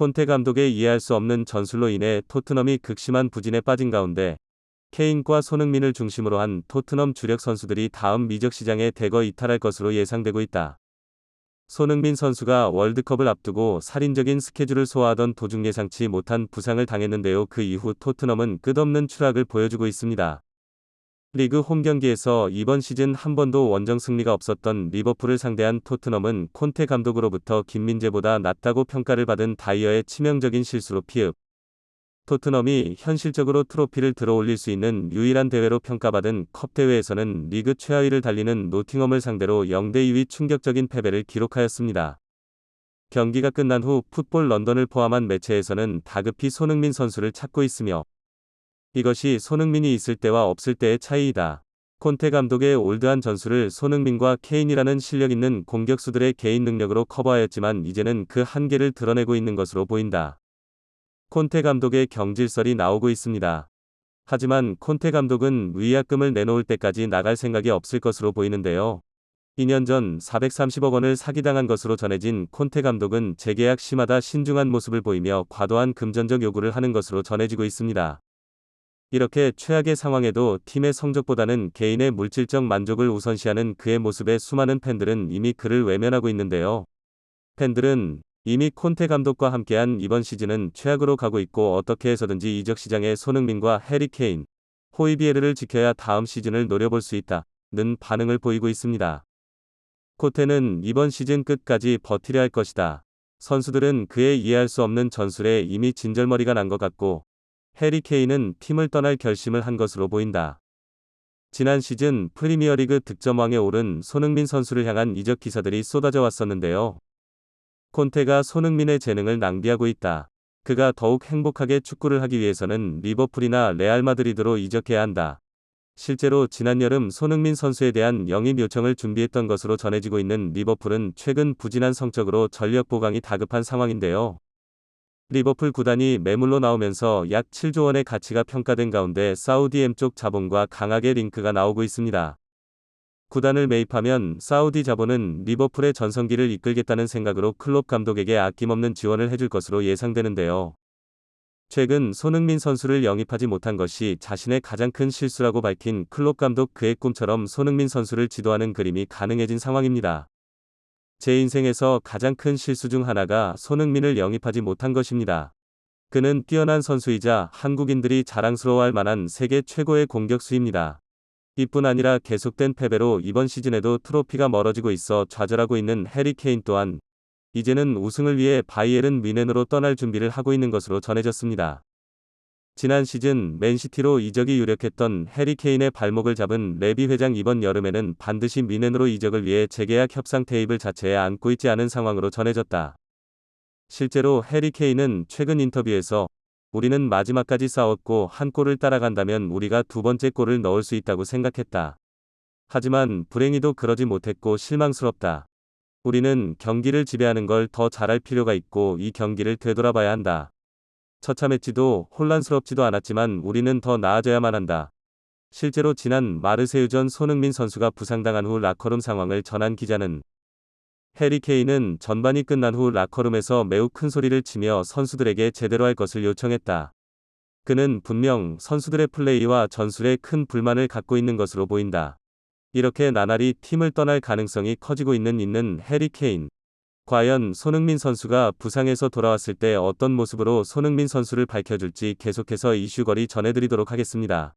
콘테 감독의 이해할 수 없는 전술로 인해 토트넘이 극심한 부진에 빠진 가운데 케인과 손흥민을 중심으로 한 토트넘 주력 선수들이 다음 미적 시장에 대거 이탈할 것으로 예상되고 있다. 손흥민 선수가 월드컵을 앞두고 살인적인 스케줄을 소화하던 도중 예상치 못한 부상을 당했는데요. 그 이후 토트넘은 끝없는 추락을 보여주고 있습니다. 리그 홈 경기에서 이번 시즌 한 번도 원정 승리가 없었던 리버풀을 상대한 토트넘은 콘테 감독으로부터 김민재보다 낫다고 평가를 받은 다이어의 치명적인 실수로 피흡. 토트넘이 현실적으로 트로피를 들어올릴 수 있는 유일한 대회로 평가받은 컵 대회에서는 리그 최하위를 달리는 노팅엄을 상대로 0대 2위 충격적인 패배를 기록하였습니다. 경기가 끝난 후 풋볼 런던을 포함한 매체에서는 다급히 손흥민 선수를 찾고 있으며 이것이 손흥민이 있을 때와 없을 때의 차이이다. 콘테 감독의 올드한 전술을 손흥민과 케인이라는 실력 있는 공격수들의 개인 능력으로 커버하였지만 이제는 그 한계를 드러내고 있는 것으로 보인다. 콘테 감독의 경질설이 나오고 있습니다. 하지만 콘테 감독은 위약금을 내놓을 때까지 나갈 생각이 없을 것으로 보이는데요. 2년 전 430억 원을 사기당한 것으로 전해진 콘테 감독은 재계약 심하다 신중한 모습을 보이며 과도한 금전적 요구를 하는 것으로 전해지고 있습니다. 이렇게 최악의 상황에도 팀의 성적보다는 개인의 물질적 만족을 우선시하는 그의 모습에 수많은 팬들은 이미 그를 외면하고 있는데요. 팬들은 이미 콘테 감독과 함께한 이번 시즌은 최악으로 가고 있고 어떻게 해서든지 이적 시장에 손흥민과 해리 케인, 호이비에르를 지켜야 다음 시즌을 노려볼 수 있다는 반응을 보이고 있습니다. 코테는 이번 시즌 끝까지 버티려 할 것이다. 선수들은 그의 이해할 수 없는 전술에 이미 진절머리가 난 것 같고 해리 케인은 팀을 떠날 결심을 한 것으로 보인다. 지난 시즌 프리미어리그 득점왕에 오른 손흥민 선수를 향한 이적 기사들이 쏟아져 왔었는데요. 콘테가 손흥민의 재능을 낭비하고 있다. 그가 더욱 행복하게 축구를 하기 위해서는 리버풀이나 레알 마드리드로 이적해야 한다. 실제로 지난 여름 손흥민 선수에 대한 영입 요청을 준비했던 것으로 전해지고 있는 리버풀은 최근 부진한 성적으로 전력 보강이 다급한 상황인데요. 리버풀 구단이 매물로 나오면서 약 7조 원의 가치가 평가된 가운데 사우디 M쪽 자본과 강하게 링크가 나오고 있습니다. 구단을 매입하면 사우디 자본은 리버풀의 전성기를 이끌겠다는 생각으로 클롭 감독에게 아낌없는 지원을 해줄 것으로 예상되는데요. 최근 손흥민 선수를 영입하지 못한 것이 자신의 가장 큰 실수라고 밝힌 클롭 감독 그의 꿈처럼 손흥민 선수를 지도하는 그림이 가능해진 상황입니다. 제 인생에서 가장 큰 실수 중 하나가 손흥민을 영입하지 못한 것입니다. 그는 뛰어난 선수이자 한국인들이 자랑스러워할 만한 세계 최고의 공격수입니다. 이뿐 아니라 계속된 패배로 이번 시즌에도 트로피가 멀어지고 있어 좌절하고 있는 해리 케인 또한 이제는 우승을 위해 바이에른 미넨으로 떠날 준비를 하고 있는 것으로 전해졌습니다. 지난 시즌 맨시티로 이적이 유력했던 해리 케인의 발목을 잡은 레비 회장 이번 여름에는 반드시 미넨으로 이적을 위해 재계약 협상 테이블 자체에 앉고 있지 않은 상황으로 전해졌다. 실제로 해리 케인은 최근 인터뷰에서 우리는 마지막까지 싸웠고 한 골을 따라간다면 우리가 두 번째 골을 넣을 수 있다고 생각했다. 하지만 불행히도 그러지 못했고 실망스럽다. 우리는 경기를 지배하는 걸 더 잘할 필요가 있고 이 경기를 되돌아봐야 한다. 처참했지도 혼란스럽지도 않았지만 우리는 더 나아져야만 한다. 실제로 지난 마르세유전 손흥민 선수가 부상당한 후 라커룸 상황을 전한 기자는 해리 케인은 전반이 끝난 후 라커룸에서 매우 큰 소리를 치며 선수들에게 제대로 할 것을 요청했다. 그는 분명 선수들의 플레이와 전술에 큰 불만을 갖고 있는 것으로 보인다. 이렇게 나날이 팀을 떠날 가능성이 커지고 있는 있는 해리 케인. 과연 손흥민 선수가 부상에서 돌아왔을 때 어떤 모습으로 손흥민 선수를 밝혀줄지 계속해서 이슈거리 전해드리도록 하겠습니다.